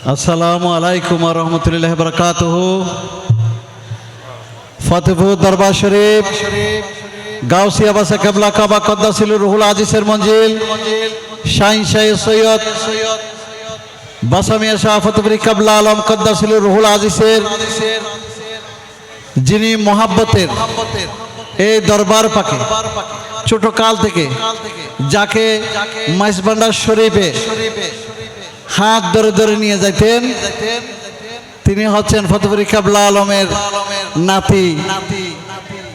আসসালামু আলাইকুম রহমতুল্লাহ বরকাত ফতেপুর দরবার শরীফ, গাউসিয়া বাসা কেবলা কাবা কদ্দাসিল রুহুল আজিসের মঞ্জিল শাহিন শাহ সৈয়দ বাসামিয়া শাহ ফতেপুরি কাবলা আলম কদ্দাসিল রুহুল আজিসের, যিনি মোহাব্বতের এই দরবার পাকে ছোট কাল থেকে যাকে মাইসবান্ডার শরীফে হাত ধরে ধরে নিয়ে যাইতেন। তিনি হচ্ছেন ফতেপুরি কাবলা আলমের নাতি।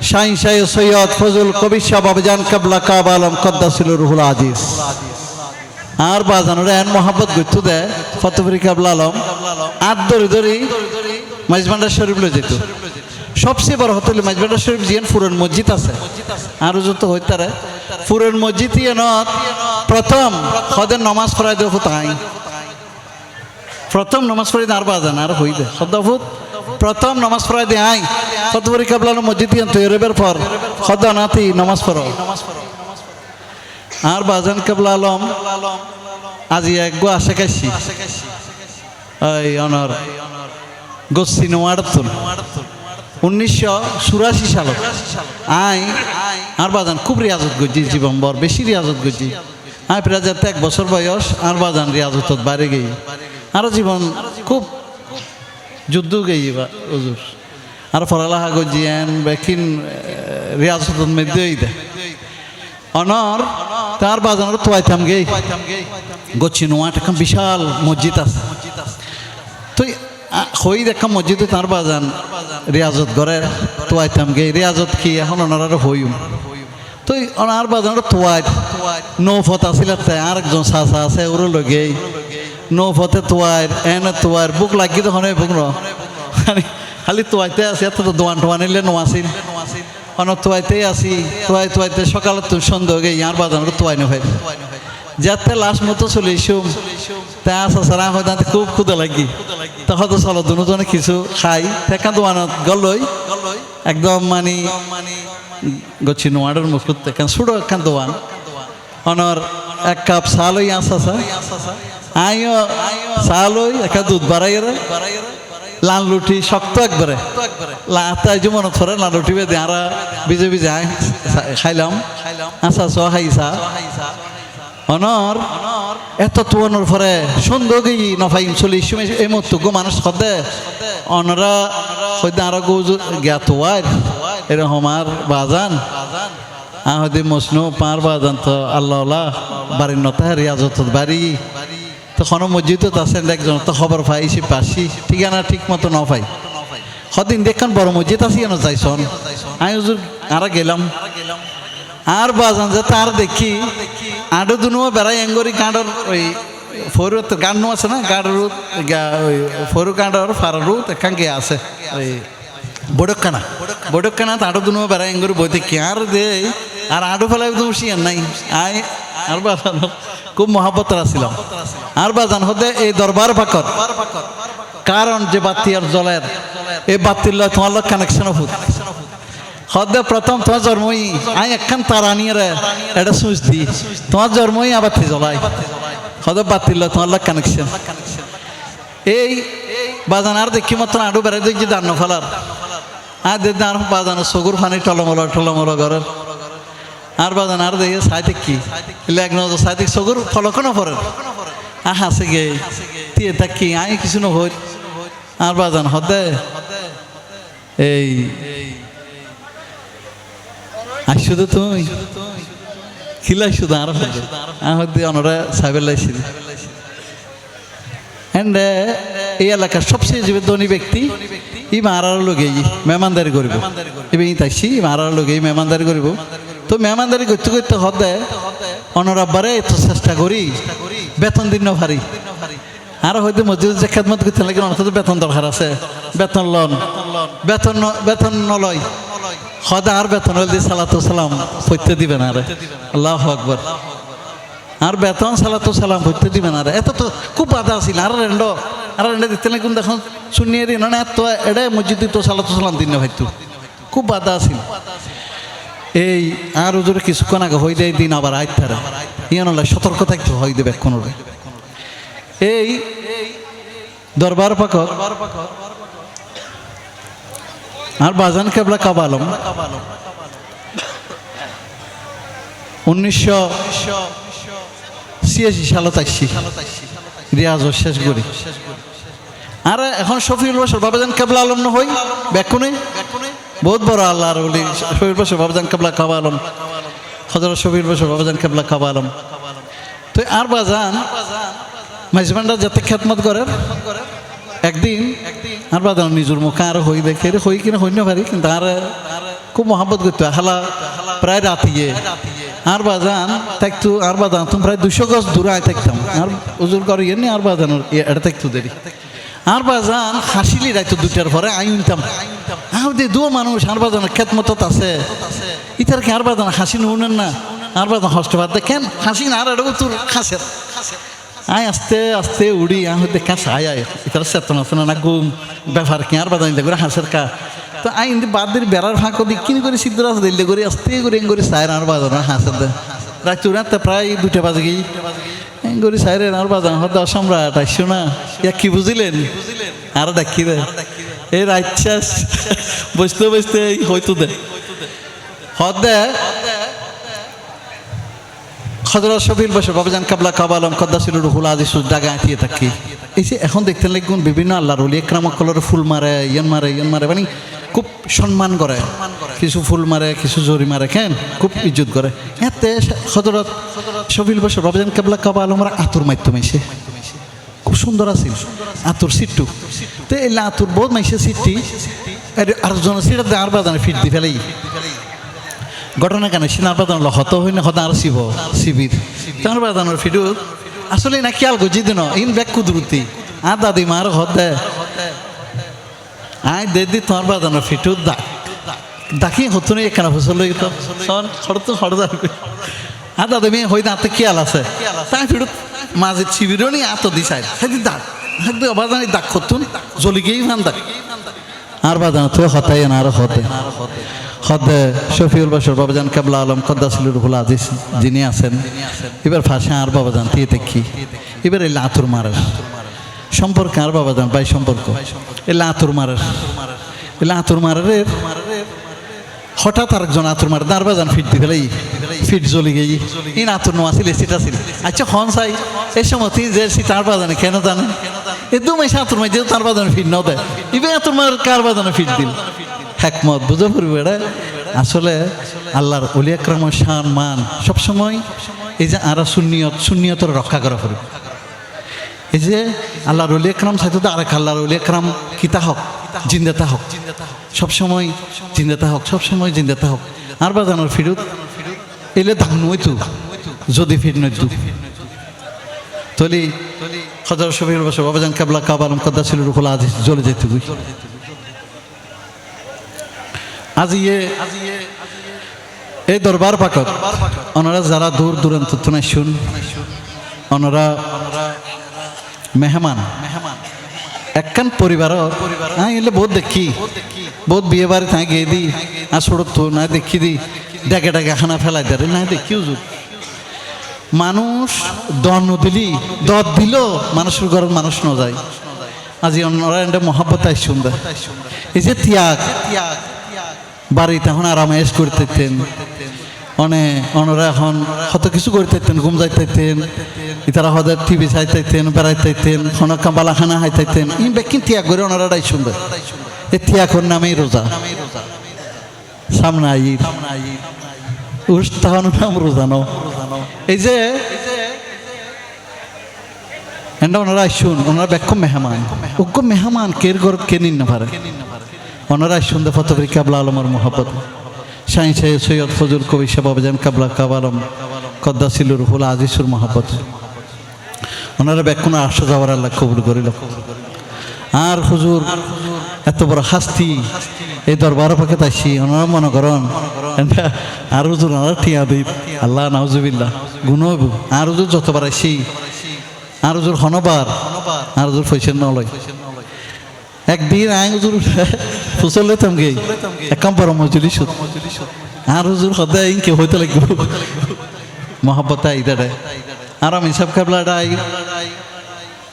শাহিন শাহ সৈয়দ ফজল কবির শাহ বাবজান কাবলা কাব আলম কদ্দাসিল রুহুল আজিজ আর বাজানোর এন মোহাম্মত গুত্তু দেয় ফতেপুরি কাবলা আলম। আর ধরে ধরি মাইজবান্ডার শরীফ লই যেত। সবচেয়ে বড় হোটেল মাইজবান্ডার শরীফ জিয়ান ফুরন মসজিদ আছে। আরও যত হইতারে ফুরন মসজিদ ইয়ানত প্রথম হদের নমাজ পড়াই দেবো তাই। প্রথম নমাজ পড়াই আর বাজান আর হই দে। সদাফুত প্রথম নমাজ পড়াই দে আই। ফতেপুরি কাবলা আলম মসজিদ তৈরেবের পর। খদা নাতি নমাজ পড়ো। আর বাজান কাবলা আলম আজি এক গো আসে কাইছি। এই অনর গোসি নোয়াড়তুন উনিশশো চুরাশি সালত। আই, আর বাজান খুব রিয়াজত গজি জীবন বর বেশি রিয়াজত গজি। আই প্রায় এক বছর বয়স, আর বাজান রিয়াজত বাইরে গেই। আরও জীবন খুব যুদ্ধ গেই বা হুজুর। আর পড়ালেখা গজি এন বেকিন রিয়াজত মধ্যে দে অনর, তার বাজানোর তোয়াইতাম গেই। গচ্ছি নোয়াট এখন বিশাল মসজিদ আছে। তুই হই দেখা মসজিদে তার বাজান রিয়াজত করে তোয়াইতাম গে রিয়াজত কি এখন ওনারা হইম। তুই ওনার বাজান তোয়াই নৌফত তাই আর একজন চাচা আছে, ওরও লগেই নৌফতে তোয়ার, এনে তোয়ার, বুক লাগি তখন বুক ন। খালি তোয়াইতে আছে, এত তো দোয়ান টোয়ান নিলে নোয়াছিল অনেক তোয়াইতেই আছি, তোয়াই তোয়াইতে সকালে তুই সন্দেহ গে ইয়ার বাজান তোয়াই নয় যাতে লাস্ট মতো চলে এসুম, তা আসা সারা হয় তাতে খুব ক্ষুদা লাগি। তখন তো চলো দুজনে কিছু খাই তেকা দোয়ানত গলই একদম মানে গছি নোয়াডের মুখত তেকান সুড়ো একখান দোয়ান। অনর এক কাপ চালই আসা সা আইও চালই একা দুধ বাড়াই রে। লাল রুটি শক্ত একবারে। লাতাই যে মনত পড়ে লাল রুটি বেদে আরা বিজে বিজে খাইলাম। আসা চ খাইছা অনর, এত তুয়ানোর পরে সুন্দর গই নফাইম চলি এই মতো গো মানুষ খদে। অনরা হয়তো আরও গো এরকম আর বাজান। আহদি মসনু পার বাজান তো আল্লাহ বাড়ির নতা রিয়াজত বাড়ি। তো কোন মসজিদ আছে একজন, তো খবর পাইছি পাসি ঠিকানা ঠিক মতো ন পাই সদিন দেখুন বড় মসজিদ আছে কেন যাইছন আমি হুজুর, আরা গেলাম। আর বাজান যে তার দেখি, আডো দুনুয়া বেড়াই এঙ্গরি গাঁডর ওই ফরু গান্নু আছে না গাঁডর ফরু গাঁডর ফারারু এখান গে আছে, ওই বডকানা বডকানা আডো দুনুয়া বেড়াই এঙ্গরি বইতে কি আর দে, আর আডো ফেলাই তুমি শিয়ার নাই। আই আর বাজান। খুব মহাব্বত আসছিলাম আর বাজান হতে এই দরবার পাকর কারণ যে বাতি আর জলের, এই বাতির লয় তোমার লোক কানেকশন হুত হদে প্রথম তোমার জন্মই, আই একখান তারা নিয়ে এটা সুইচ দি। তোমার জন্মই আবার থি জ্বলাই। হদে বাতিল তোমার লাগ কানেকশন এই বাজান আর দেখি মাত্র আডু বেড়াই দেখছি দান্ন ফেলার। আর দে আর বাজানো সগুর ফানি টলমল টলমল ঘরের। আর বাজান আর দেখি সাইতে কি লেগ নজর সাইতে সগুর ফলকনো পরে আহ হাসে গে তিয়ে তা কি আই কিছু নহই আর বাজান হদে এই আর শুধু তুই খিলাই শুধু আর আমার দিয়ে অনরা সাইবের লাইছিল এন্ড এই এলাকার সবচেয়ে যে ধনী ব্যক্তি ই মারার লোকে মেহমানদারি করিব এবার ই তাইছি মারার লোকে মেহমানদারি করিব তো মেহমানদারি করতে করতে হদে অনরাব্বারে এত চেষ্টা করি। বেতন দিন ভারি। আর হয়তো মসজিদ যে খেদমত করতে লাগে অনেক বেতন দরকার আছে। বেতন লন। বেতন বেতন নলয়। হদা আর বেতন হল সালাতু সালাম পড়তে দিবে না রে আল্লাহ আকবর। আর বেতন, সালাতু সালাম পড়তে দিবে না রে এত তো খুব বাধা আছিল। আর রেন্ড আর রেন্ড দিতে না এখন শুনিয়ে দিন না, এত এটা মসজিদ তো সালাতু সালাম দিন না হয়তো খুব বাধা আছিল। এই আর ওজোরে কিছুক্ষণ আগে হই দেয় দিন আবার আইতারা ইয়ান সতর্ক থাকতে হই দেবে কোনো এই দরবার পাকত আর বাজান কেবলা কাবালম। উনিশশো ছিয়াশি সালত আসছি রিয়াজ শেষ করি। আর এখন শফিউল বছর বাবাজান কেবলা আলম না হই ব্যাকুনে বহুত বড় আল্লাহর বলি শফিউল বছর বাবাজান কেবলা কাবা আলম। হজরত শফিউল বছর বাবাজান কেবলা কাবা আলম। তো আর বাজান মাইজবান্ডা যাতে খেদমত করে, একদিন আর বাজান নিজের মুখে আর হই দেখে হই কিনা হই না পারি, কিন্তু আর খুব মহাব্বত করতে। হালা প্রায় রাতিয়ে। আর বাজান থাকতো, আর বাজান তুমি প্রায় দুশো গজ দূরে থাকতাম। আর উজুর করে ইয়ে আর বাজানোর এটা থাকতো দেরি। আর বাজান হাসিলি রাইতো দুটার পরে আই উনতাম আহ, দে দু মানুষ আর বাজানের খেত মতো আছে। ইতার কি আর বাজান হাসি নুনেন না? আর বাজান হস্ত বাদ দেখেন হাসি না, আর এটা তোর খাসের। আয়, আস্তে আস্তে উড়ি, আহ দেখা আয় আয়। ইতার চেতন আছে না ঘুম। ব্যাপার কি আর বাজান করে হাসের কা। তো আই ইন্দি বাদ দিয়ে বেড়ার ফাঁক দিয়ে কিন করে সিদ্ধ আছে দিল্লি করে আস্তে করে করে সাইর আর বাজানো হাসের দে। রাত্রি রাতে প্রায় দুটা বাজে গিয়ে গরি সাইরে আর বাজান হদ সম্রাট, আইসো না। ইয়া কি বুঝিলেন? আর ডাকি দে এই রাইচাস বসতে বসতে হয়তো দে। হদ দে। হজরত শফিল বসে বাবাজান কাবলা কাবালম কদ্দাসিল রুহুল আজিস জায়গা আঁটিয়ে থাকি। এই যে এখন দেখতে লাগুন বিভিন্ন আল্লাহর উলি একরাম কলর ফুল মারে, ইয়ান মারে ইয়ান মারে মানে খুব সম্মান করে। কিছু ফুল মারে, কিছু জরি মারে, কেন? খুব ইজ্জত করে। এতে হজরত শফিল বসে বাবাজান কাবলা কাবালমরা আতুর মাধ্যমে এসে খুব সুন্দর আছিল। আতুর সিট্টু। তো এই আতুর বহুত মাইসে সিটটি। আর জন সিটা আর বাজানে ফিট দি ফেলাই। ঘটনা কেন? সিনার বাদান হত হই না হত আর শিব শিবির তার বাদানোর ফিডু আসলে না খেয়াল করছি দিন, ইন ব্যাগ কুদরতি আর দাদি মার হতে আয় দে দি তোমার বাদানোর ফিটু দাগ দাকি হতো না এখানে ফসল হড়তো হড়দার আর দাদা মেয়ে হই দাঁতে খেয়াল আছে। তাই ফিরত মাঝে শিবিরও নি আত দিছাই সেদিন দাগ একদম বাদানি দাগ করতুন জ্বলি গিয়েই ভান দাগ আর বাদানো তো হতাই না আর হতে। হদে শফিউল বসর বাবাজান কাবলা আলম কদ্দাসিলুর রুহুল আজিজ যিনি আছেন, এবার ফাঁসে আর বাবাজান তিয়ে দেখি। এবার এই লাতুর মারের সম্পর্কে আর বাবাজান, ভাই সম্পর্ক? এই লাতুর মারের। এই লাতুর মারের হঠাৎ আরেকজন আতুর মারে দাঁড় বাজান ফিট দি ফেলাই ফিট জ্বলি গেই। ইন আতুর নোয়া ছিল সিট আছিল আচ্ছা হন চাই এই সময় তিন যে সি তার বাজানে কেন জানে এ দু মাসে আতুর মাই তার বাজানে ফিট ন দেয় ইবে আতুর মার কার বাজানে ফিট দিল? হ্যাকমত বুঝে পড়বে এটা আসলে আল্লাহর অলি আকরাম শান, মান সবসময় এই যে আরা শূন্যত শূন্যতর রক্ষা করা পড়বে। এই যে আল্লাহর অলি আকরাম সাথে তো আরেক আল্লাহর অলি আকরাম কিতা হক? জিন্দাতা হক। সবসময় জিন্দাতা হক সবসময় জিন্দাতা হক। আর বাজানোর ফিরুত? এলে দাম নইতু যদি ফির নইতু। তলি হজর শফির বসে, বাবাজান কাবলা কাবালম কদ্দা ছিল রুকুল আজ জ্বলে যেত আজ ইয়ে এই দরবার পাকত ওনারা যারা দূর দূরান্ত তুনাই শুন ওনারা মেহমান। একখান পরিবার হ্যাঁ এলে বহুত দেখি, বহুত বিয়ে বাড়ি গিয়ে দি আর সড়ক তো না দেখি দি, ডেকে ডেকে খানা ফেলাই দেয়, না দেখি উজুর মানুষ দন দিলি দর দিল, মানুষের ঘরের মানুষ ন যায় আজি ওনারা একটা মহাব্বত আই সুন্দর। এই যে ত্যাগ, বাড়িতে এখন আরামায়েশ করতেন অনে অনরা এখন হত কিছু করতেন ঘুম যাইতেন ইতারা হদের টিভি চাইতেন বেড়াইতেন হনকা বালাখানা হাইতেন ই বেকিন ত্যাগ করে ওনারা ডাই সুন্দর। এ ত্যাগর নামেই রোজা। সামনে আই উস্তাহন নাম রোজা ন এই যে এন্ডা ওনারা শুন ওনারা ব্যাখ্য মেহমান উগ্র মেহমান কের গরত কে নিন না পারে ওনারা সুন্দর ফতবরি কাবলা আলমের মোহাম্মত সাই সাই সৈয়দ ফজল কবি সাবাবাজান কাবলা কাবালম কদ্দাসিলুর হুল আজিসুর মোহাম্মত ওনারা ব্যাকুনা আসা যাওয়ার আল্লাহ কবুল করিল আর হুজুর এত বড় হাস্তি এই দরবার পাকে তাইছি ওনারা মনে করেন। আর হুজুর ওনারা ঠিয়া দিই আল্লাহ, নাউজুবিল্লাহ। গুণ আর হুজুর যতবার আইসি আর হুজুর হনবার। আর হুজুর পয়সা নলয়। একদিন আই হুজুর ফুসল লেতাম গে। একাম পর মজুরি সুদ। আর হুজুর সদায় ইনকে হইতে লাগবে। মহাব্বত আইদারে আর আমি সব আই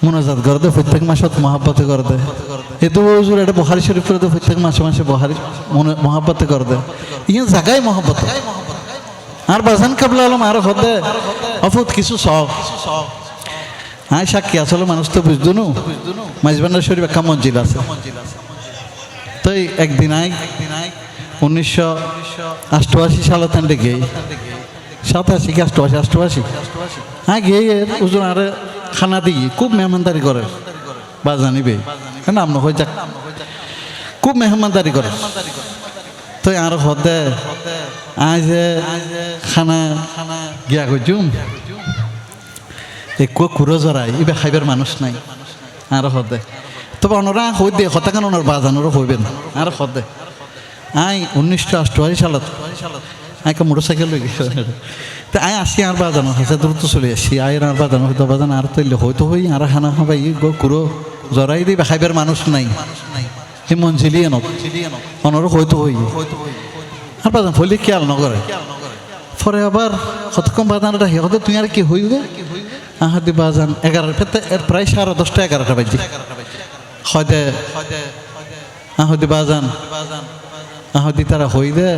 মনোজাত করে দে প্রত্যেক মাসত মহাব্বতে করে দে এতো হুজুর এটা বহারি শরীফ করে দে প্রত্যেক মাসে মাসে বহারি মহাব্বতে করে দে ইয়ে জাগাই মহাব্বত। আর বাজান কাবলা আলম আর হদে অফুত কিছু শখ হ্যাঁ সাক্ষী আসলে মানুষ তো বুঝতো নু? মাইজবান্ডার শরীফ একটা মঞ্জিল আছে। তো এই একদিন আই উনিশশো অষ্টআশি সালে তেন্ডে গিয়ে সাতাশি কি অষ্টআশি অষ্টআশি হ্যাঁ এর ওজন আরে খানা দিই খুব মেহমানদারি করে। বাজানিবে নাম নহয় যাক। খুব মেহমানদারি করে। তো আর আই যে খানা গিয়া গজুম। একো কুরো জরাই ইবে খাইবার মানুষ নাই। আর হদে তবে ওনারা হই দে হতাকান ওনার বাজানোরও হইবেন আর হদে আই উনিশশো অষ্টআশি সালত কা মোটর সাইকেল লই গেছে। তো আই আসি আর বাজানো আছে দ্রুত চলে আসি। আয়ের আর বাজানো হয়তো বাজান আর তৈলে হয়তো হই, আর খানা খাবাই গো কুরো জরাই দিবে খাইবার মানুষ নাই। সেই মঞ্জিলি এনক অনরও হয়তো হই। আর বাজান ফলি খেয়াল নকরে পরে আবার কতক্ষণ বাজানটা হতে তুই আর কি হইবে আহাদি বাজান এগারোটা ফেতে, এর প্রায় সাড়ে দশটা, এগারোটা বাজি। হয়দে আহদি বাজান আহদি তারা হই দে,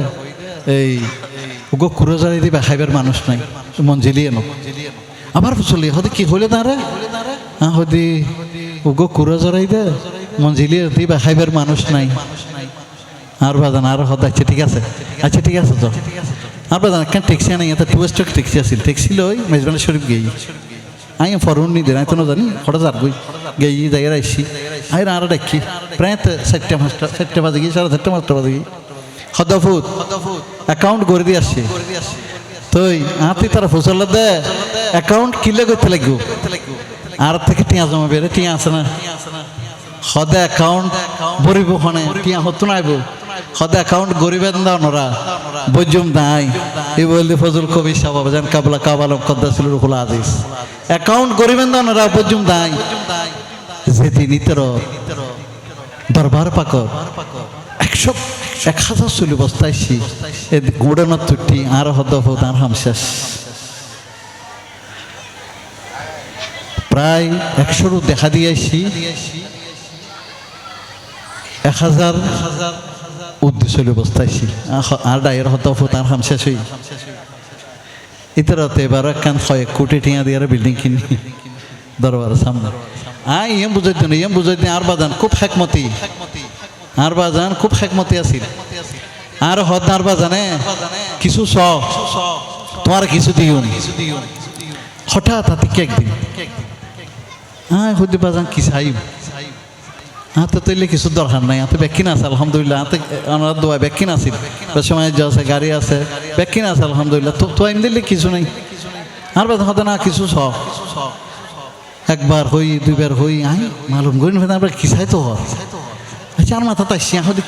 এই গো কুড়ো জারি দিবে, খাইবার মানুষ নাই। মঞ্জিলি এনো আবার চলি হতে কি হইলে তারে? আহদি গো কুড়ো জড়াই দে মঞ্জিলি দিবা, খাইবার মানুষ নাই। আর বাজান, আর হদ আচ্ছা ঠিক আছে। আচ্ছা ঠিক আছে তো আর বাজান, কেন ট্যাক্সি আনাই? এটা টু স্টক ট্যাক্সি আছিল। ট্যাক্সি লই মেজবান শরীফ গেই। আই ফরুন নি দেন তো জানি হঠাৎ আর গই। গেই যাই আইসি আই আর ডাকি প্রায় চারটে পাঁচটা, চারটে বাজে গিয়ে সাড়ে চারটে পাঁচটা বাজে গিয়ে হদফুত অ্যাকাউন্ট করে দিয়ে আসছে তুই হাতি তারা ফসল দে অ্যাকাউন্ট কিলে করতে লাগবো আর থেকে টিয়া জমা বেড়ে টিয়া আছে না? সদে অ্যাকাউন্ট ভরিব খনে, টিয়া হতো নাইব সদে অ্যাকাউন্ট গরিবেন দাও নরা বজুম দাই এই বললি ফজল কবি সাবাব জান, কাবলা কাবালম কদ্দাসুল রুহুল আজিজ অ্যাকাউন্ট গরিবেন দাও নরা বজুম দাই যেদিন ইতর দরবার পাকর। একশো এক হাজার চলি বস্তাইছি। গোড়ানোর তুটি আর হদফ তার হামশেষ প্রায় একশোরও দেখা দিয়েছি এক হাজার উদ্দেশ্য বস্তাইছি। আর ডায়ের হদফ তার হামশেষ হই ইতরতে এবার কান কয়েক কোটি টিয়া দিয়ে বিল্ডিং কিনি। দরবারের সামনে আই ইয়ে বুঝাই দিন ইয়ে বুঝাই দিন আর বাজান, খুব হেকমতি। আর বাজান খুব হেকমতি আছিল। আর হদ আর বাজানে কিছু স তোমার কিছু দিও হঠাৎ হাতে কেক দিন হ্যাঁ হদি বাজান, কি চাইব হাতে তৈলে কিছু দরকার নাই, হাতে ব্যাকিন আছে, আলহামদুলিল্লাহ। হাতে আমার দোয়া ব্যাকিন আছিল। সময় যা আছে, গাড়ি আছে ব্যাকিন আছে, আলহামদুলিল্লাহ। তো তো আমি দিলে কিছু নাই। আর বাজান হতে না কিছু স একবার হই দুইবার হই আই, মালুম করি আমরা কি চাইতো হর আচ্ছা মাথা তাই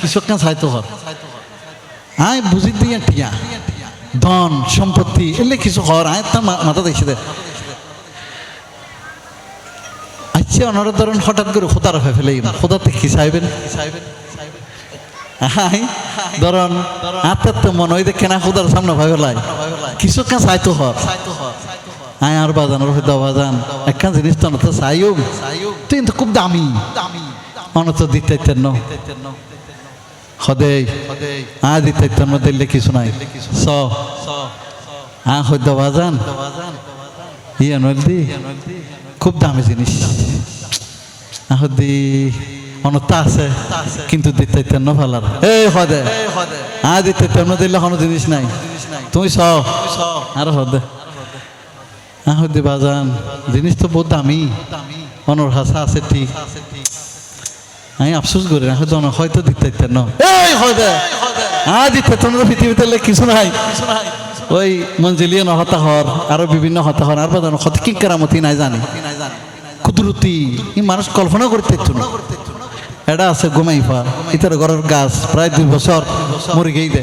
কিছু কেন চাইতো হর আয় বুঝি দিয়ে টিয়া ধন, সম্পত্তি, এলে কিছু হর আয় তার মাথা দেখছে আচ্ছা হঠাৎ করে খোদার হয়ে ফেলে খোদাতে কি চাইবেন? ধরন, আত্মার তো মনে হয় দেখে না খোদার সামনে ভাবে লাই কিছু কেন চাইতো হর আয়, আর বাজানোর হয়তো বাজান একখান জিনিস তো তো চাইও তুই তো খুব দামি। অনত দিতে ন হদে, আ দিতে ন দিলে কিছু নাই। স, আ হয়তো বাজান। ইয়ে নলদি খুব দামি জিনিস। আহদি অনতা আছে, কিন্তু দিতে ন ভালার। এই হদে, আ দিতে ন দিলে কোনো জিনিস নাই। তুই স, আর হদে। আহদি বাজান, জিনিস তো বহুত দামি। অনর হাসা আছে ঠিক। আমি আফসোস করি না হয়তো হয়তো দিতে ন। এই হদে আ দিতে তো পৃথিবীতে কিছু নাই। ওই মঞ্জিলিয়ে নহতা হর আরও বিভিন্ন হতা হর আর বাজানো হতে কি কেরামতি নাই জানি। কুদরতি ই মানুষ কল্পনা করতে না। এটা আছে গোমাইফা ইতার ঘরের গাছ প্রায় দুই বছর মরে গেই দে।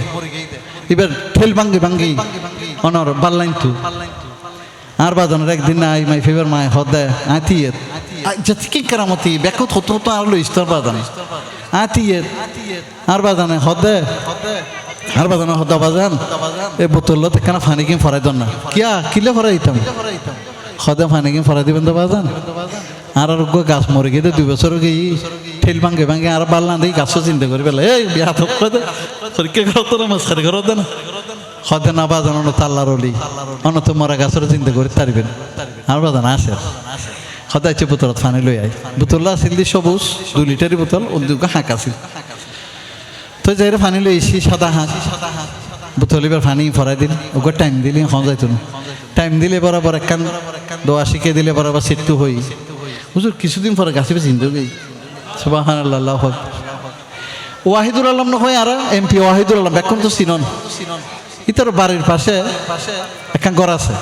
এবার ঠেল ভাঙ্গি ভাঙ্গি অনর বাল্লাইন তু। আর বাজানোর একদিন নাই মাই ফেভার মাই হদে আতিয়ে যাতে কি কেরামতি? ব্যাকত হতো হতো আর লইস তোর বাজানে আতিয়ে আর বাজানে হদে। আর বাজানো হদা বাজান। এ বোতল কেন ফানি কিন ফরাই দন না? কিয়া? কিলে ফরাই দিতাম? সদে ফানি কি ফরা দিবেন তো বাজান। আর আর গো গাছ মরে গিয়ে দুই বছর গিয়ে ঠেল ভাঙ্গে ভাঙ্গে আর বাল্লা দিয়ে গাছও চিন্তা করি পেলে এই, বিয়া তো করে পরীক্ষা করো তো না মাঝখানে করো দে না? সদে না বাজান অন্য তাল্লার অলি। অন্য তো মরা গাছের চিন্তা করে তারিবেন। আর বাজান আসে সদায় হচ্ছে বোতলত ফানি লই আই বোতল আছিল দি সবুজ, দুই লিটারি বোতল ওদিকে হাঁক আছিল। তো যাই ফানি লই এসি সাদা হাঁক বোতল এবার ফানি ফরাই দিল। ওকে টাইম দিলি এখন যাইতো টাইম দিলে বরাবর একখান দোয়া শিখে দিলে বরাবর সিট্টু হই হুজুর কিছুদিন পরে গাছে চিন্তা গই। সুবাহান আল্লাহ ওয়াহিদুল আলম নহয় আর এমপি ওয়াহিদুল আলম এখন তো চিনন। ইতার বাড়ির পাশে একখান ঘর আছে।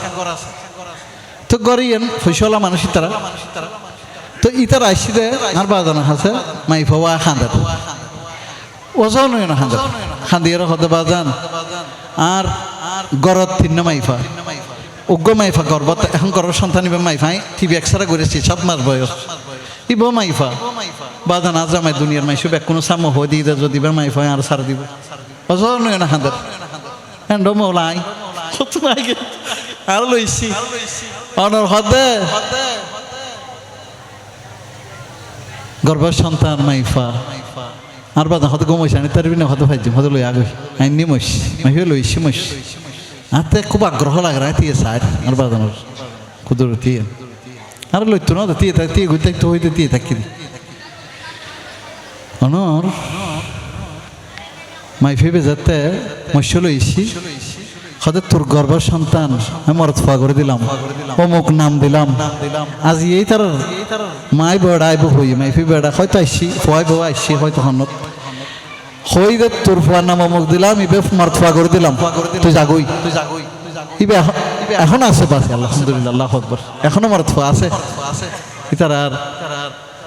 তো গরিয়েন ফৈসলা মানুষ তারা। তো ইতার আইসি দে আর বাজানো আছে, মাই ফাওয়া খান্দার ওজন নয় না খান্দার খান্দিয়ার হতে বাজান। আর গরত তিন মাইফা। উগ্র মাইফা গর্বত, এখন গর্ব সন্তান ইবে মাইফাই টিভি এক্সরা করেছি সাত মাস বয়স। ইব মাইফা। বাজান আজ আমায় দুনিয়ার মাইসু ব্যাক কোনো সাম্য হয়ে দিয়ে যদি এবার মাইফাই আর সার দিব। ওজন নয় না খান্দার মৌলাই। কত মাইকে আর সন্তান মাইফা। আর বাদা হতে গমইছে আনি তার বিনা হতে ভাইছি হতে লই আগে আইন নিমইস, মাইফে লইছি মইস। হাতে খুব আগ্রহ লাগে তিয়ে সাইড আর বাদানোর কুদুর তিয়ে আর লইতো না তিয়ে তিয়ে ঘুরতে একটু হইতে তিয়ে থাকি অনর, মাইফে বেজাতে মৎস্য লইছি। হতে তোর গর্ভের সন্তান, আমি মরত ফা করে দিলাম। অমুক নাম দিলাম। আজ এই তার মাই বেড়া আইব হই মাইফি বেড়া। হয়তো আইসি ফয় বউ আইসি, হয়তো হনত। হই দে তোর ফুয়ার নাম অমুক দিলাম, ইবে মরত ফা করে দিলাম। তুই জাগই। ইবে এখন- আছে পাশে আলহামদুলিল্লাহ, আল্লাহ আকবর। এখনও মরত ফা আছে। ইতার আর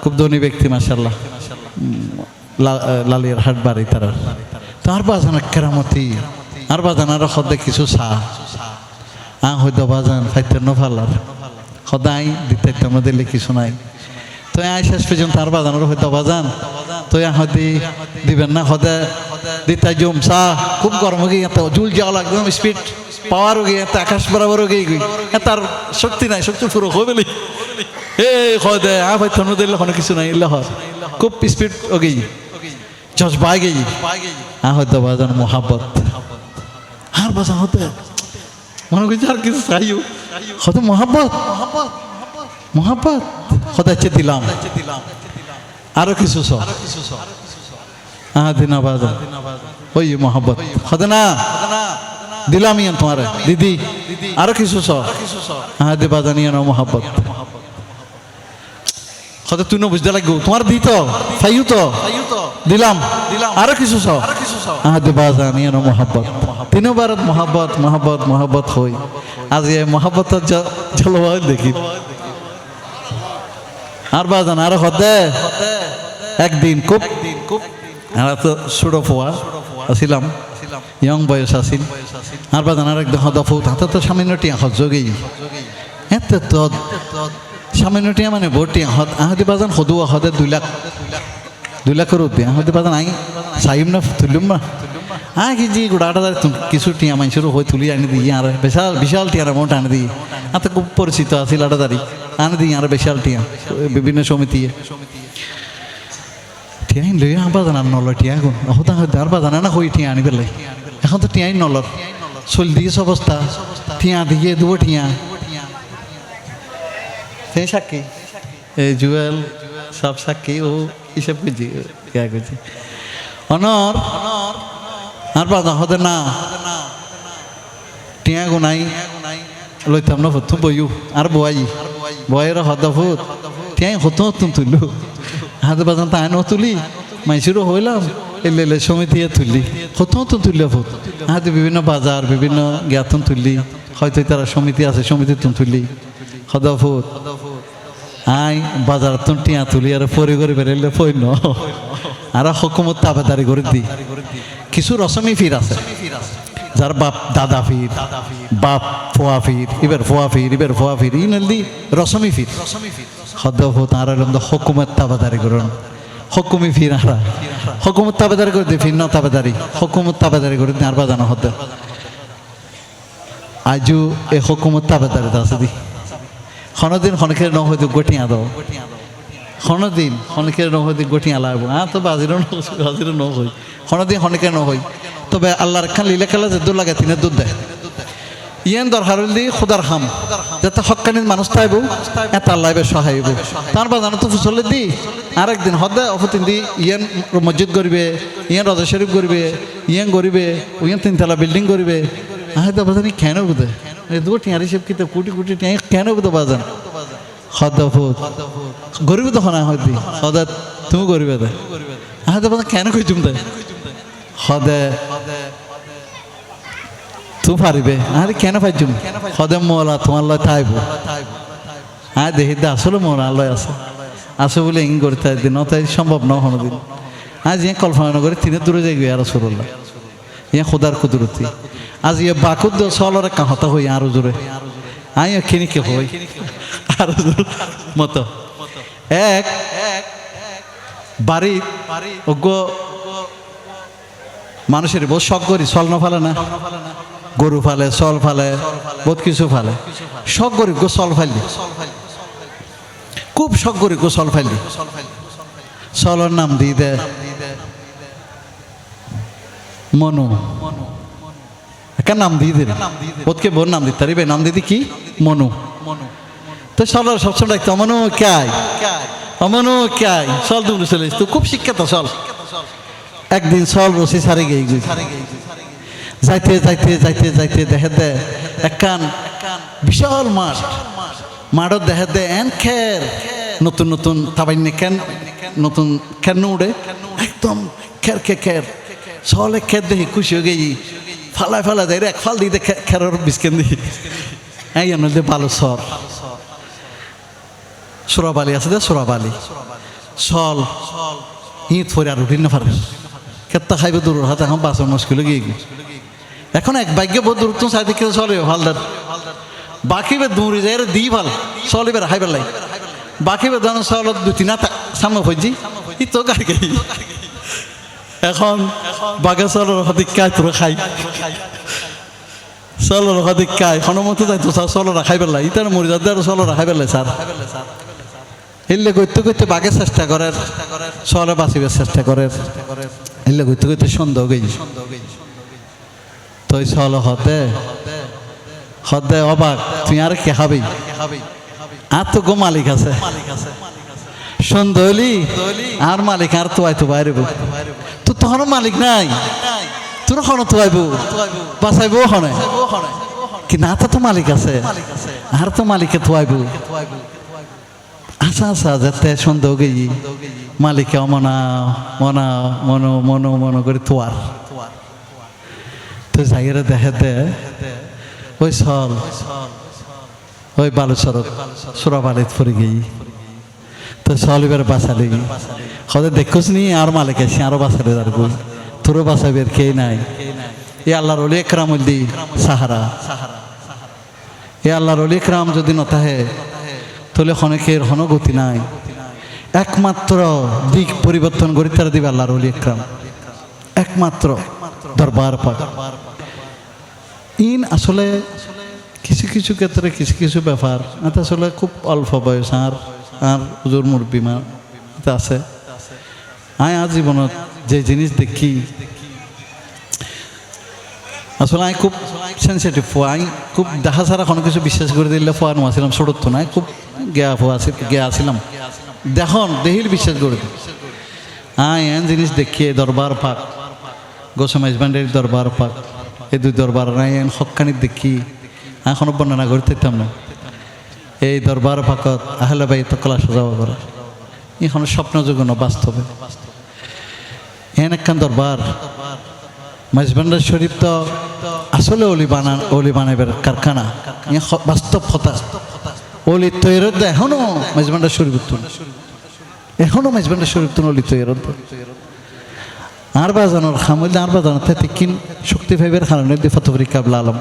খুব ধনী ব্যক্তি মাসাল্লাহ লালিয়ার হাট বাড়ি তার তার বাজান কেরামতি। আর বাজান আর সদায় কিছু চাহ আ, হয়তো বাজান ফাইতে নফালার সদায় দিতে তেমন দিলে কিছু নাই। তো আই শেষ পর্যন্ত আর বাজানোর হয়তো বাজান। তো হয়তো দিবেন না সদে দিতে জম চাহ খুব গরম হয়ে গিয়ে জুল যাওয়া একদম স্পিড পাওয়ারও গিয়ে এত আকাশ বরাবরও গিয়ে গই তার শক্তি নাই, শক্তি পুরো হয়ে বলি এই সদে আ ফাইতে দিলে কোনো কিছু নাই ইল্লে হয়। খুব স্পিড ও গই জজবাই গই আ, হয়তো বাজান মোহাব্বত। আর বাসা হতে মনে করছি আর কিছু চাইও হতে মহাব্বত মহাব্বত হতে দিলাম আরও কিছু সব আহ ওই মহাব্বত হতে না দিলাম ইয়ান তোমার দিদি আরও কিছু সব আহ দে বাজা নিয়ে নাও মহাব্বত হতে তুই না বুঝতে লাগবো তোমার দিত ফাইও তো দিলাম। আরও কিছু সব আহ দে বাজা নিয়ে নাও মহাব্বত। তিনবার মহাব্বত মহাব্বত মহাব্বত হই। আজ এই মহাব্বতের জলবায়ু দেখি। আর বাজান আর হতে একদিন খুব। আর তো ছোট ফোয়া। আছিলাম ইয়ং বয়স আছিল। আর বাজান আর একদম হদা ফুট হাতে তো সামান্য টিয়া হজগেই এত তো সামান্য টিয়া মানে বহুত টিয়া হদ আহদি বাজান সদু হদে দুই লাখ। করে উঠবে আহদি বাজান আই চাইম না, তুলিম না। হ্যাঁ কি জি গোড়াটা কিছু টিয়া মানুষেরও হয়ে তুলি আনি দিই, আর বিশাল বিশাল টিয়ার অ্যামাউন্ট আনি দিই। আর তো খুব পরিচিত আছিল আটাদারি আনি দিই, আর বিশাল টিয়া। বিভিন্ন সমিতি। টিয়াই লই আবার জানা নল টিয়া গুণ হতা হয়তো আর বাজানা না হই টিয়া আনি পেলে। এখন তো হিসেব করছি, ইয়া করছি। অনর, আর বাজা হতে না। টিয়া গুনাই লইতাম না প্রথম বইও আর বয়াই। বয়ের হদা ফুট টিয়াই হতো হতুন তুলু। হাতে বাজান তাই ন তুলি। মাইসিরও হইলাম। এলে সমিতি তুললি হতো হতুন তুললে ফুট হাতে বিভিন্ন বাজার, বিভিন্ন জ্ঞাতন তুললি হয়তো তারা সমিতি আছে, সমিতি তুন তুললি হদা ফুট আই, বাজার তুন টিয়া তুলি, আর পরি করে বেরোলে ফই ন আর হকুমত তাবেদারি করে দি। কিছু রসমি ফির আছে। যার বাপ দাদা ফির, বাপ ফোয়া ফির এবার ফোয়া ফির এবার ফোয়া ফির, ই নলদি রসমি ফির। হদ তার হকুমত তাবেদারি করুন। হকুমি ফির আরা। হকুমত তাবেদারি করে দি ফির ন তাবেদারি। হকুমত তাবেদারি করে দি, আর বাজানো হতে। আজও এ হকুমত তাবেদারি আছে দি। হনদিন হনকের ন হয়তো গটিয়া দাও হনদিন হনকের ন হয়তো গটিয়া লাগবো হ্যাঁ তো বাজিরও ন বাজিরও ন হই। হনদিন হনকে ন হই। তবে আল্লাহর খান লীলা খেলা যে দুধ লাগে, তিনে দুধ দেয়। ইয়েন দরকার হলি খুদার হাম। যাতে হকানি মানুষ তাইব, এটা আল্লাহ সহায় হইব। তার জানো তো ফুসলে দি আরেকদিন হদে অফতিন দি ইয়েন মসজিদ করিবে ইয়েন রাজা শরীফ করিবে ইয়েন করিবে ইয়েন তিনতলা বিল্ডিং করিবে আহ তো বাজানি কেন বুধে। দুটো টিয়ারি সব কিতে কোটি কোটি টিয়া কেন বুধে বাজান? হদ ফুত গরিব তো হনা হদি হদে তুমি গরিবে দে আহ তো কেন কই তুমি হদে তু পারিবে। আরে কেন পাইছুম সদে মোলা তোমার লয় থাইব। হ্যাঁ দেখি, দে আসলে মোলা লয় আছে। আছে বলে ইং করতে দিন তাই সম্ভব ন হনো দিন। আজ ইয়ে কল্পনা করে তিনে দূরে যাই আর সরল্লা ইয়ে খোদার কুদরতি। আজ ইয়ে বাকুদ সলরে কাহতা হই আরও জোরে আই খিনিকে হই আরও মতো। এক বাড়ি অজ্ঞ মানুষের বহু শখ করি চল না ফালে না? গরু ফালে, চল ফালে, বহুত কিছু ফালে। শখ করি গো চল ফাইলি খুব শখ করি গো চল ফাইলি চলর নাম দি দে। মনু মনু। একটা নাম দিয়ে দিন বোধকে বোর নাম দিতে পারিবে? নাম দিদি কি? মনু। মনু তো চলর সবসময় ডাকতো, অমনু ক্যাই অমনু ক্যাই চল তুমি চলে তুই খুব শিক্ষিত চল একদিন চল রসি সারে গই যাইতে যাইতে যাইতে যাইতে দেখে দে একখান বিশাল মাঠ। মাঠত দেখে দে, এন খের। নতুন নতুন তাবাইনে কেন, নতুন কেন উড়ে? একদম খের খে খের। চলে খের দেখি খুশি হয়ে গেই ফালাই ফালাই দেয় এক ফাল দিয়ে খেরের বিস্কেন দিই। এই এনে ভালো সর। সুরাবালি আছে দে সুরাবালি। চল। ইট ফরে আর উঠি না পারে কেত্তা খাইবে দূর হাতে, এখন বাঁচার মুশকিল গিয়ে এখন এক ভাগ্য বহু দূর তো সাইডে কেউ চলে ভালদার। বাকি বে দূরে যায় দি ভালো। চলে বের হাইবার লাই। বাকি বে দানো চল দু তিন সামনে হইজি ই তো গাই এখন বাঘে চলর হাতে কায় তোর খাই। চলর হাতে কায় হনুমতে যাই তো স্যার চলরা খাইবার লাই ইতার মরি যাতে আর চলরা খাইবার লাই স্যার এলে করতে করতে বাঘের চেষ্টা করে চলে বাঁচিবার চেষ্টা করে এলে করতে করতে সন্দেহ গেই তুই চল হতে হতে অবাক। তুই আর কে খাবি আর তো গো মালিক আছে। সন্দেহলি আর মালিক আর তো আইতো বাইরে তো তখন মালিক নাই। তোর হন তো আইব। বাঁচাইবো হনে কি না, তো মালিক আছে। আর তো মালিকে তো আইব। আচ্ছা আচ্ছা যাতে সন্দেহ গেই। মালিকে মনা মনা মনো মনো মনো করে তোয়ার। তো জায়গাটা দেখে দে। ওই সল। ওই বালু সড়ক সুরাবালিত পড়ে গেই। তো সল এবার বাঁচালে হতে দেখোস নি, আর মালিক আছে, আরও বাঁচালে আর গো তোরও বাঁচাবে আর কে নাই। এ আল্লাহর অলি একরাম দি সাহারা। এ আল্লাহর অলি একরাম যদি নতাহে তাহলে হনেকের হনগতি নাই। একমাত্র দিক পরিবর্তন করি তারা দিবে আল্লাহর অলি একরাম। একমাত্র দরবার পাক। ইন আসলে কিছু কিছু ক্ষেত্রে কিছু কিছু ব্যাপার আসলে খুব অল্প বয়স, আর আর উজুর মুরব্বী মা আছে। আয় আর জীবনত যে জিনিস দেখি। আসলে আমি খুব সেন্সিটিভ ফুয়া আমি খুব দেখা ছাড়া কোনো কিছু বিশ্বাস করে দিলে ফুয়া নোয়াছিলাম ছোটত তো নাই খুব গেয়া ফুয়া গেয়া আসিলাম। দেখুন দেহিল বিশ্বাস করে দিই। আয় এন জিনিস দেখিয়ে দরবার পাক। গোসম হাজব্যান্ডের দরবার পাক। এই দুই দরবার নাই, এন হকানি দেখি। এখনও বর্ণনা করতে না। এই দরবার পাকত আহলে ভাই তো কলা সাজাওয়া করে। এখন স্বপ্ন যুগন বাস্তবে। এন একখান দরবার মাইজবান্ডার শরীফ তো আসলে অলি বানান, অলি বানাইবার কারখানা। বাস্তব কথা। অলি তৈরি এখনও মাইজবান্ডার শরীফ উত্তর এখনও মাইজবান্ডার শরীফ তো অলি তৈরি আর বাজানোর খামইলে আর বাজানোর থেকে কিন শক্তি ফাইবের খারানের দি ফতফরি কাবলা আলম।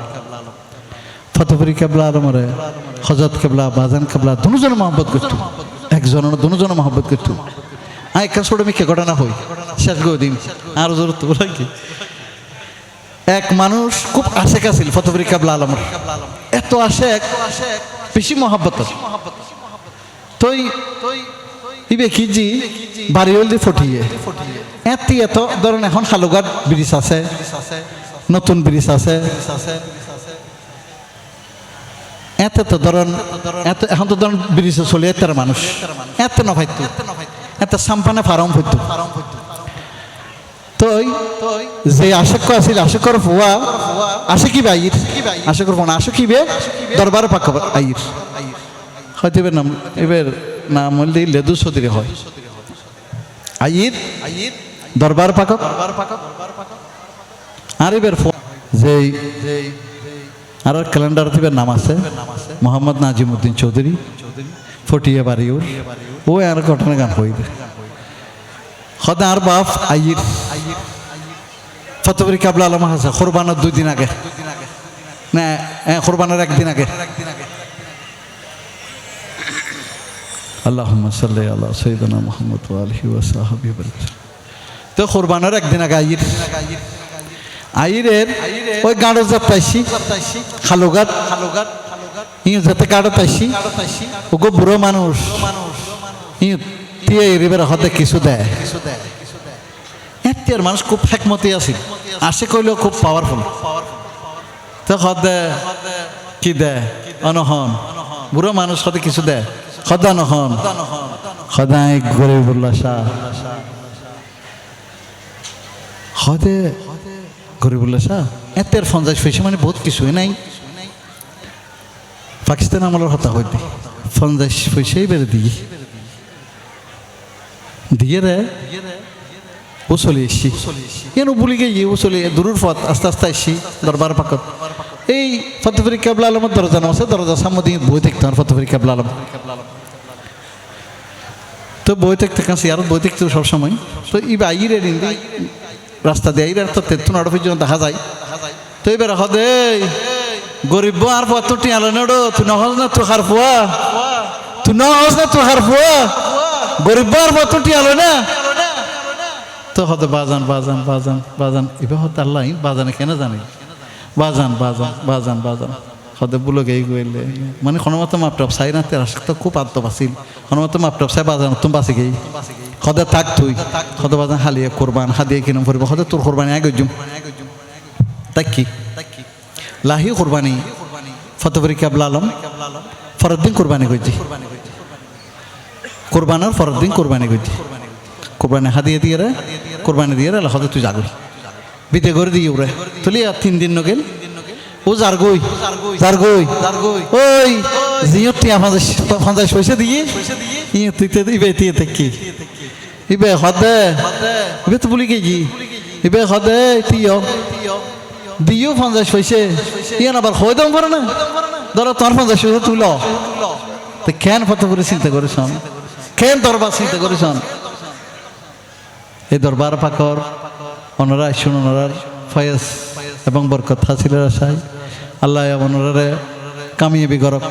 ফতফরি কাবলা আলমরে হজরত কাবলা, বাজান কাবলা, দুজন মহব্বত করত। একজন দুজন মহব্বত করত। আ একটা ছোট মিকে ঘটনা হই। শেষ গো দিন। আর জোর কি? এক মানুষ খুব আশেক আছিল ফতফরি কাবলা আলমর এত আশেক, বেশি মহাব্বত তই, ইবে কি জি? বাড়ি হলদি ফটিয়ে। এতি, এত ধরেন এখন হালুগাত ব্রিজ আছে, নতুন ব্রিজ আছে। এত তো ধরেন, এত এখন তো ধরেন ব্রিজে চলে এতের মানুষ। এত নভাইতো এত সাম্পানে ফার্ম হইতো তই যে আশেক আছিল আশেকর ফুয়া আসে কি বাইর আশেকর ফোন আসে কি বে? দরবার পাক আইর হয়তো এবার নাম এবার নাম হলে লেদু সদিরে হয়। আইর দরবার পাক দরবার পাক আর এবার ফো- আর ক্যালেন্ডার থেকে নাম আছে? মোহাম্মদ নাজিমুদ্দিন চৌধুরী, ফটিয়া বাড়িউর ও আর ঘটনা গান হইবে। হদা আর বাপ, আইর। ফতবরি কাবলা আলম আছে কোরবানোর দুই দিন আগে। না হ্যাঁ কোরবানোর একদিন আগে। আল্লাহ সাল্লি আল্লাহ সৈদনা মোহাম্মদ আলহি ওয়াসাহাবি তো কোরবানোর একদিন আগে আইর। আইরের ওই গাঁড়ো জাত পাইছি। খালুগাত খালুগাত ইয়ে যাতে গাড়ো পাইছি। ওগো বুড়ো মানুষ। ইয়ে দিয়ে এরিবার হতে কিছু দেয়। এতিয়ার মানুষ খুব ফেকমতি আছিল আসে কইলেও খুব পাওয়ারফুল তো সদে কি দে অনহন। বুড়ো মানুষ সদে কিছু দে সদা নহন সদায় গরিবুল্লাহ শাহ সদে গরিবুল্লাহ শাহ এতের ফঞ্জাইশ পয়সা মানে বহুত কিছুই নাই। পাকিস্তান আমলের হতা হইতে ফঞ্জাইশ পয়সাই বেড়ে দিয়ে দিয়ে রে, ও চলে এসছি। কেন বলি গিয়ে ও চলে দূরের পথ, আস্তে আস্তে আসছি দরবার পাকত। এই ফতেফরি কেবলা আলমের দরজা নাম আছে, দরজা সামনে দিয়ে বই দেখতে আমার ফতেফরি কেবলা আলম। তো বই দেখতে কাছে, আর বই দেখতে সবসময়। তো এই আইরে নিন্দি রাস্তা দিয়ে আইরে তো তেতুন আড় পর্যন্ত দেখা যায়। তো এবার হদে গরিব আর পথ তো টিয়ালো নেড়ো তুই নহজ না তুই হার ফুয়া তুই নহজ না তুই হার ফুয়া গরিব আর পথ তো টিয়ালো না তো হতে বাজান বাজান বাজান বাজান। এবার হতে আল্লাহ বাজানে কেন জানি? বাজান বাজান বাজান বাজান। হতে বুলো গেই গইলে মানে হনুমত মাপটপ চাই না তো খুব আত্ম বাঁচিল হনুমত মাপটপ চাই বাজান, তুমি বাঁচি গেই। হতে থাক তুই হতে বাজান হালিয়ে কোরবান, হাদিয়ে কিনে ফুরব হতে তোর কোরবানি আগে জুম। তাই কি? লাহি কোরবানি, ফতবরি কাবলা আলম ফরদ্দিন কোরবানি করছি কোরবানোর ফরদ্দিন কোরবানি করছি কোরবানি হাদিয়ে দিয়ে রে, কোরবানি দিয়ে রে হতে তুই যাগই বিতে করে দিয়ে উড়ে তুলি আর তিন দিন নগেল। ও যার গই যার গই। ওই জিও টিয়া পঞ্চাশ পঞ্চাশ পয়সা দিয়ে ইয়ে তুই তো ইবে তুই থাকি ইবে হদে ইবে তো বলি গেছি। ইবে হদে তুইও দিও পঞ্চাশ পয়সা। ইয়ে আবার হয়ে দাম পারে না? ধরো তোর পঞ্চাশ পয়সা তুল। তো কেন ফত করে চিন্তা করেছ কেন দরবার চিন্তা করেছ এই দরবার পাকর ওনারা আসুন ওনারার ফয়েজ এবং বরকত হাসিলের আশায়। আল্লাহ ওনারে কামিয়ে বিগরক।